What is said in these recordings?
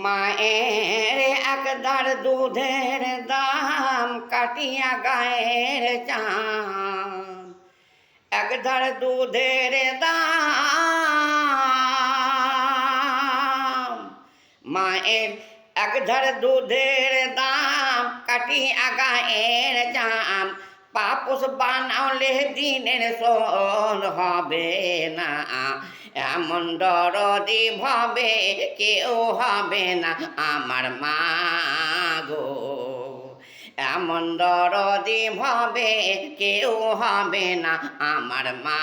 মায়ের একদার দুধের দাম কাটিয়া গায়ের চাম একদার দুধের দাম মায়ের একধার দুধের দাম কাটিয়া গায়ের চাম পাপুস বানালে দিনের সোল হবে না। এমন দরদি ভাবে কেউ হবে না আমার মা গো। এমন দরদি ভাবে কেউ হবে না আমার মা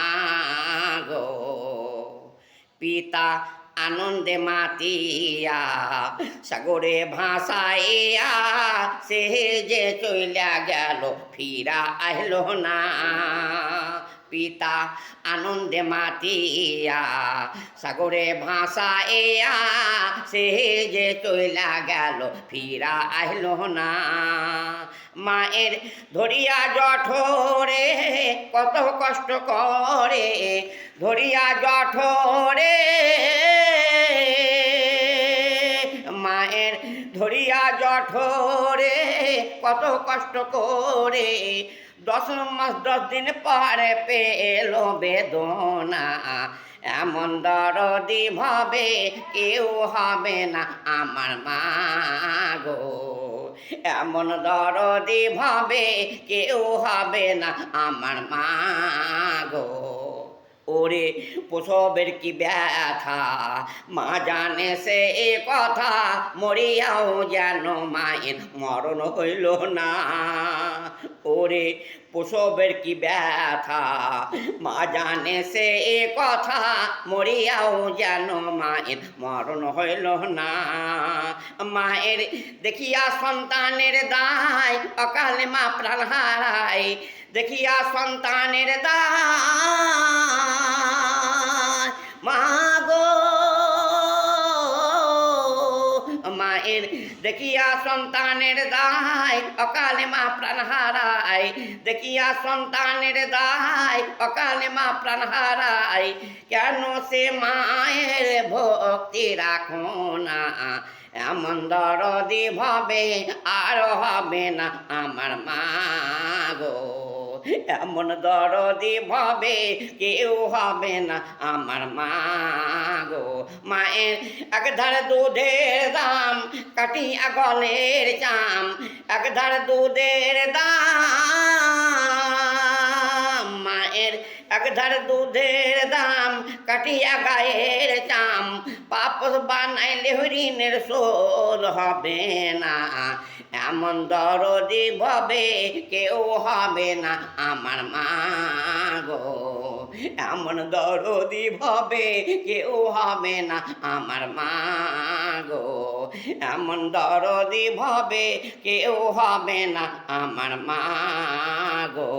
গো। পিতা আনন্দে মাতিয়া, সাগরে ভাসাইয়া সে যে চইলা গেল, ফিরা আইলো না। পিতা আনন্দে মাতিয়া, সাগরে ভাসাইয়া সে যে চইলা গেল, ফিরা আইলো না। মায়ের ধরিয়া জঠরে কত কষ্ট করে, ধরিয়া জঠরে ধরিয়া জঠরে, কত কষ্ট করে দশ মাস, দশ দিন পরে পেল বেদনা। এমন দরদি ভাবে কেউ হবে না আমার মা গো। এমন দরদি ভাবে কেউ হবে না আমার মা গো। ওরে প্রসবের কি ব্যথা? মা জানে সে এ কথা, মরিয়াও যেন মায়ের মরণ হইল না। ওরে, প্রসবের কি ব্যথা? মা জানে সে এ কথা, মরিয়াও যেন মায়ের মরণ হইল না। মায়ের দেখিয়া সন্তানের দায়, অকালে মা প্রাণ হারায়। দেখিয়া সন্তানের দায় মায়ের দেখিয়া সন্তানের দায়, অকালে মা প্রাণ হারায়। দেখিয়া সন্তানের দায়, অকালে মা প্রাণ হারায়। কেন সে মায়ের ভক্তি রাখো না? এমন দরদি ভাবে আর হবে না আমার মা গো। এমন দরদি ভাবে কেউ হবে না আমার মা গো। মায়ের একধার দুধের দাম কাটিয়া গলের চাম। একধার দুধের দাম মায়ের একধার দুধের দাম, কাটিয়া গায়ের চাম। পাপস বানাইলে ঋণের শোধ হবে না। এমন দরদি ভাবে কেউ হবে না আমার মা গো। এমন দরদি ভাবে কেউ হবে না আমার মা গো। এমন দরদি ভাবে কেউ হবে না আমার মা গো।